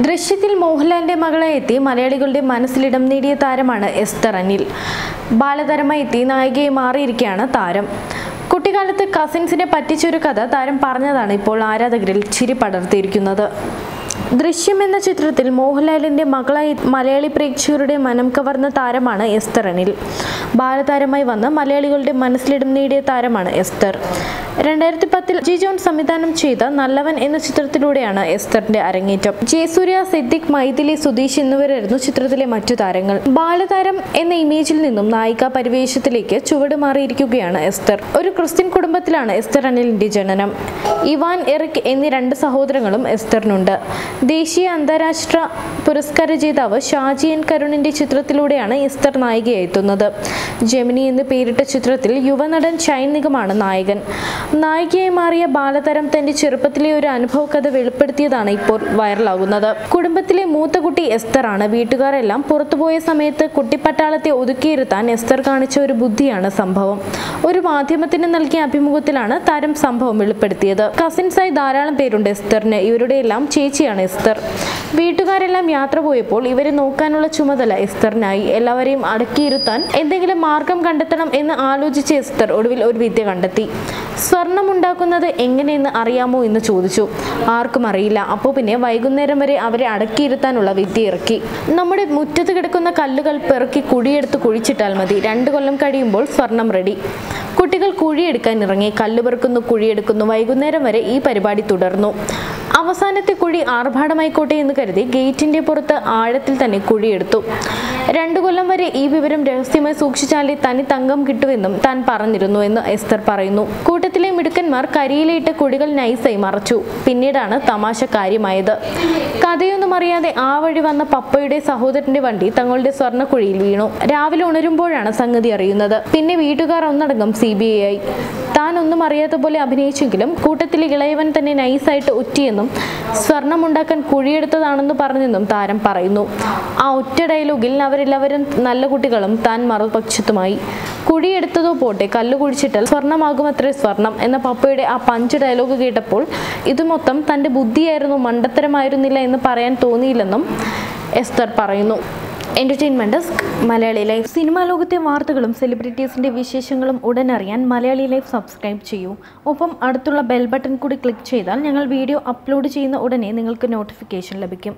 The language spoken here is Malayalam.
ദൃശ്യത്തിൽ മോഹൻലാലിന്റെ മകളായി എത്തി മലയാളികളുടെ മനസ്സിലിടം നേടിയ താരമാണ് എസ്തർ അനിൽ. ബാലതാരമായി എത്തി നായികയെ മാറിയിരിക്കുകയാണ് താരം. കുട്ടിക്കാലത്ത് കസിൻസിനെ പറ്റിച്ചൊരു കഥ താരം പറഞ്ഞതാണ് ഇപ്പോൾ ആരാധകരിൽ ചിരി പടർത്തിയിരിക്കുന്നത്. ദൃശ്യം എന്ന ചിത്രത്തിൽ മോഹൻലാലിന്റെ മകളായി മലയാളി പ്രേക്ഷകരുടെ മനം കവർന്ന താരമാണ് എസ്തർ അനിൽ. ബാലതാരമായി വന്ന് മലയാളികളുടെ മനസ്സിലിടം നേടിയ താരമാണ് എസ്തർ. രണ്ടായിരത്തി പത്തിൽ ജി ജോൺ സംവിധാനം ചെയ്ത നല്ലവൻ എന്ന ചിത്രത്തിലൂടെയാണ് എസ്തറിന്റെ അരങ്ങേറ്റം. ജയസൂര്യ സിദ്ദിഖ് മൈഥിലി സുധീഷ് എന്നിവരായിരുന്നു ചിത്രത്തിലെ മറ്റു താരങ്ങൾ. ബാലതാരം എന്ന ഇമേജിൽ നിന്നും നായിക പരിവേഷത്തിലേക്ക് ചുവടുമാറിയിരിക്കുകയാണ് എസ്തർ. ഒരു ക്രിസ്ത്യൻ കുടുംബത്തിലാണ് എസ്തർ അനിലിന്റെ ജനനം. ഇവാൻ എറിക് എന്നീ രണ്ട് സഹോദരങ്ങളും എസ്തറിനുണ്ട്. ദേശീയ അന്താരാഷ്ട്ര പുരസ്കാര ജേതാവ് ഷാജി എൻ കരുണിന്റെ ചിത്രത്തിലൂടെയാണ് എസ്തർ നായികയെത്തുന്നത് ജെമിനി എന്ന് പേരിട്ട ചിത്രത്തിൽ യുവനടൻ ഷൈൻ നിഗമാണ് നായകൻ. നായികയായി മാറിയ ബാലതരം തന്റെ ചെറുപ്പത്തിലെ ഒരു അനുഭവ കഥ വെളിപ്പെടുത്തിയതാണ് ഇപ്പോൾ വൈറലാകുന്നത്. കുടുംബത്തിലെ മൂത്ത കുട്ടി എസ്തർ ആണ് വീട്ടുകാരെല്ലാം പുറത്തുപോയ സമയത്ത് കുട്ടിപ്പട്ടാളത്തെ ഒതുക്കിയിരുത്താൻ എസ്തർ കാണിച്ച ഒരു ബുദ്ധിയാണ് സംഭവം. ഒരു മാധ്യമത്തിന് നൽകിയ അഭിമുഖത്തിലാണ് താരം സംഭവം വെളിപ്പെടുത്തിയത്. കസിൻസായി ധാരാളം പേരുണ്ട് എസ്തറിന്. ഇവരുടെ എല്ലാം ചേച്ചിയാണ് എസ്തർ. വീട്ടുകാരെല്ലാം യാത്ര പോയപ്പോൾ ഇവരെ നോക്കാനുള്ള ചുമതല എസ്തറിനായി. എല്ലാവരെയും അടക്കിയിരുത്താൻ എന്തെങ്കിലും മാർഗം കണ്ടെത്തണം എന്ന് ആലോചിച്ച് എസ്തർ ഒടുവിൽ ഒരു വിദ്യ കണ്ടെത്തി. സ്വർണം ഉണ്ടാക്കുന്നത് എങ്ങനെയെന്ന് അറിയാമോ എന്ന് ചോദിച്ചു. ആർക്കും അറിയില്ല. അപ്പോൾ പിന്നെ വൈകുന്നേരം വരെ അവരെ അടക്കിയിരുത്താനുള്ള വിദ്യ ഇറക്കി. നമ്മുടെ മുറ്റത്ത് കിടക്കുന്ന കല്ലുകൾ പെറുക്കി കുഴിയെടുത്ത് കുഴിച്ചിട്ടാൽ മതി. രണ്ട് കൊല്ലം കഴിയുമ്പോൾ സ്വർണം റെഡി കുട്ടികൾ കുഴിയെടുക്കാൻ ഇറങ്ങി കല്ല് പെറുക്കുന്നു കുഴിയെടുക്കുന്നു. വൈകുന്നേരം വരെ ഈ പരിപാടി തുടർന്നു. അവസാനത്തെ കുഴി ആർഭാടമായിക്കോട്ടെ എന്ന് കരുതി ഗേറ്റിന്റെ പുറത്ത് ആഴത്തിൽ തന്നെ കുഴിയെടുത്തു. രണ്ടു കൊല്ലം വരെ ഈ വിവരം രഹസ്യമായി സൂക്ഷിച്ചാലേ തനി തങ്കം കിട്ടുമെന്നും താൻ പറഞ്ഞിരുന്നു എന്ന് എസ്തർ പറയുന്നു. കൂട്ടത്തിലെ മിടുക്കന്മാർ കരിയിലിട്ട് കുഴികൾ നൈസായി മറച്ചു. പിന്നീടാണ് തമാശ കാര്യമായത്. കഥയൊന്നും അറിയാതെ ആ വഴി വന്ന പപ്പയുടെ സഹോദരന്റെ വണ്ടി തങ്ങളുടെ സ്വർണക്കുഴിയിൽ വീണു. രാവിലെ ഉണരുമ്പോഴാണ് സംഗതി അറിയുന്നത്. പിന്നെ വീട്ടുകാർ ഒന്നടങ്കം സി ബി ഐ താൻ ഒന്നും അറിയാത്ത പോലെ അഭിനയിച്ചെങ്കിലും കൂട്ടത്തിലെ ഇളയവൻ തന്നെ നൈസായിട്ട് ഒറ്റിയെന്നും സ്വർണമുണ്ടാക്കാൻ കുഴിയെടുത്തതാണെന്ന് പറഞ്ഞെന്നും താരം പറയുന്നു. ആ ഒറ്റ ഡയലോഗിൽ അവരെല്ലാവരും നല്ല കുട്ടികളും താൻ മറുപക്ഷത്തുമായി. കുഴിയെടുത്തതോ പോട്ടെ കല്ല് കുഴിച്ചിട്ടാൽ സ്വർണമാകുമത്രേ സ്വർണം എന്ന പപ്പയുടെ ആ പഞ്ച് ഡയലോഗ് കേട്ടപ്പോൾ ഇത് മൊത്തം തന്റെ ബുദ്ധിയായിരുന്നു മണ്ടത്തരമായിരുന്നില്ല എന്ന് പറയാൻ തോന്നിയില്ലെന്നും എസ്തർ പറയുന്നു. എന്റർടൈൻമെന്റ് ഡെസ്ക് മലയാളി ലൈഫ് സിനിമാ ലോകത്തെ വാർത്തകളും സെലിബ്രിറ്റീസിന്റെ വിശേഷങ്ങളും ഉടൻ അറിയാൻ മലയാളി ലൈഫ് സബ്സ്ക്രൈബ് ചെയ്യൂ. ഒപ്പം അടുത്തുള്ള ബെൽ ബട്ടൺ കൂടി ക്ലിക്ക് ചെയ്താൽ ഞങ്ങൾ വീഡിയോ അപ്ലോഡ് ചെയ്യുന്ന ഉടനെ നിങ്ങൾക്ക് നോട്ടിഫിക്കേഷൻ ലഭിക്കും.